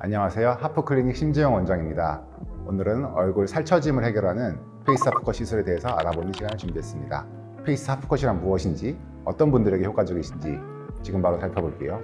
안녕하세요. 하프클리닉 심지영 원장입니다. 오늘은 얼굴 살처짐을 해결하는 페이스 하프컷 시술에 대해서 알아보는 시간을 준비했습니다. 페이스 하프컷이란 무엇인지, 어떤 분들에게 효과적이신지 지금 바로 살펴볼게요.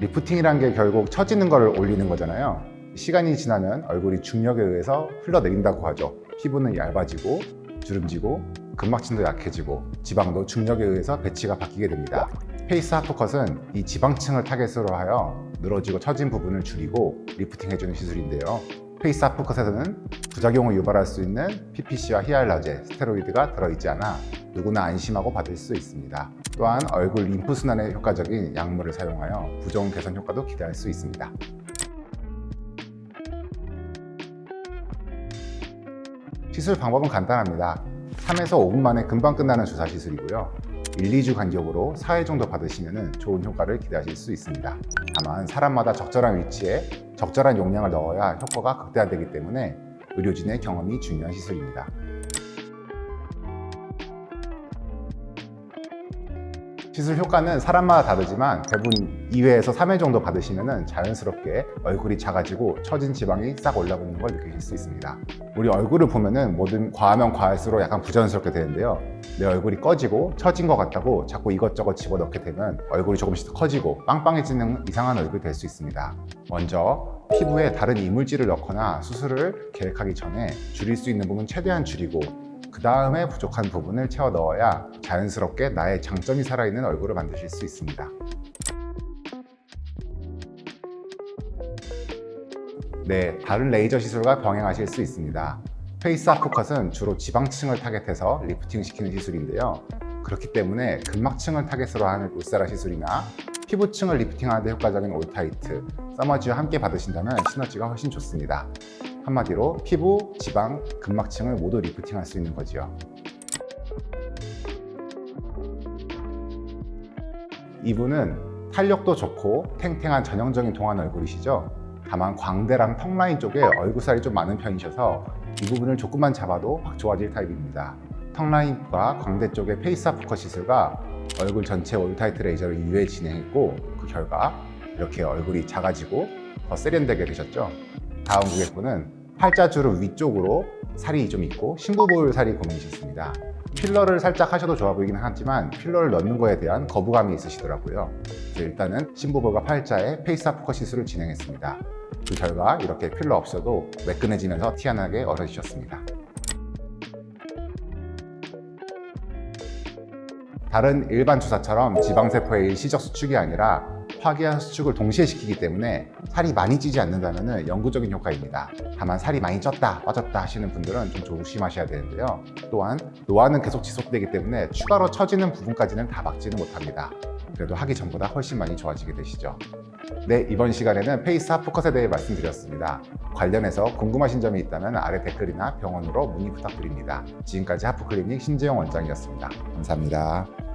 리프팅이란 게 결국 처지는 걸 올리는 거잖아요. 시간이 지나면 얼굴이 중력에 의해서 흘러내린다고 하죠. 피부는 얇아지고 주름지고 근막층도 약해지고 지방도 중력에 의해서 배치가 바뀌게 됩니다. 페이스 하프컷은 이 지방층을 타겟으로 하여 늘어지고 처진 부분을 줄이고 리프팅해주는 시술인데요. 페이스 하프컷에서는 부작용을 유발할 수 있는 PPC와 히알라제, 스테로이드가 들어있지 않아 누구나 안심하고 받을 수 있습니다. 또한 얼굴 림프 순환에 효과적인 약물을 사용하여 부종 개선 효과도 기대할 수 있습니다. 시술 방법은 간단합니다. 3에서 5분 만에 금방 끝나는 주사 시술이고요. 1, 2주 간격으로 4회 정도 받으시면 좋은 효과를 기대하실 수 있습니다. 다만 사람마다 적절한 위치에 적절한 용량을 넣어야 효과가 극대화되기 때문에 의료진의 경험이 중요한 시술입니다. 시술 효과는 사람마다 다르지만 대부분 2회에서 3회 정도 받으시면 자연스럽게 얼굴이 작아지고 처진 지방이 싹 올라오는 걸 느끼실 수 있습니다. 우리 얼굴을 보면은 뭐든 과하면 과할수록 약간 부자연스럽게 되는데요. 내 얼굴이 꺼지고 처진 것 같다고 자꾸 이것저것 집어넣게 되면 얼굴이 조금씩 더 커지고 빵빵해지는 이상한 얼굴이 될 수 있습니다. 먼저 피부에 다른 이물질을 넣거나 수술을 계획하기 전에 줄일 수 있는 부분 최대한 줄이고 그 다음에 부족한 부분을 채워 넣어야 자연스럽게 나의 장점이 살아있는 얼굴을 만드실 수 있습니다. 네, 다른 레이저 시술과 병행하실 수 있습니다. 페이스 하프컷은 주로 지방층을 타겟해서 리프팅 시키는 시술인데요. 그렇기 때문에 근막층을 타겟으로 하는 울사라 시술이나 피부층을 리프팅하는 데 효과적인 올타이트, 서머지와 함께 받으신다면 시너지가 훨씬 좋습니다. 한마디로 피부, 지방, 근막층을 모두 리프팅할 수 있는 거지요. 이분은 탄력도 좋고 탱탱한 전형적인 동안 얼굴이시죠. 다만 광대랑 턱 라인 쪽에 얼굴살이 좀 많은 편이셔서 이 부분을 조금만 잡아도 확 좋아질 타입입니다. 턱 라인과 광대 쪽의 페이스 아프컷 시술과 얼굴 전체 올타이트 레이저를 2회 진행했고 그 결과 이렇게 얼굴이 작아지고 더 세련되게 되셨죠. 다음 고객분은 팔자주름 위쪽으로 살이 좀 있고 심부볼 살이 고민이셨습니다. 필러를 살짝 하셔도 좋아 보이긴 하지만 필러를 넣는 거에 대한 거부감이 있으시더라고요. 그래서 일단은 심부볼과 팔자에 페이스 아프컷 시술을 진행했습니다. 그 결과 이렇게 필러 없어도 매끈해지면서 티안하게 어려지셨습니다. 다른 일반 주사처럼 지방세포의 일시적 수축이 아니라 화기와 수축을 동시에 시키기 때문에 살이 많이 찌지 않는다는 영구적인 효과입니다. 다만 살이 많이 쪘다, 빠졌다 하시는 분들은 좀 조심하셔야 되는데요. 또한 노화는 계속 지속되기 때문에 추가로 처지는 부분까지는 다 막지는 못합니다. 그래도 하기 전보다 훨씬 많이 좋아지게 되시죠. 네, 이번 시간에는 페이스 하프컷에 대해 말씀드렸습니다. 관련해서 궁금하신 점이 있다면 아래 댓글이나 병원으로 문의 부탁드립니다. 지금까지 하프클리닉 신재영 원장이었습니다. 감사합니다.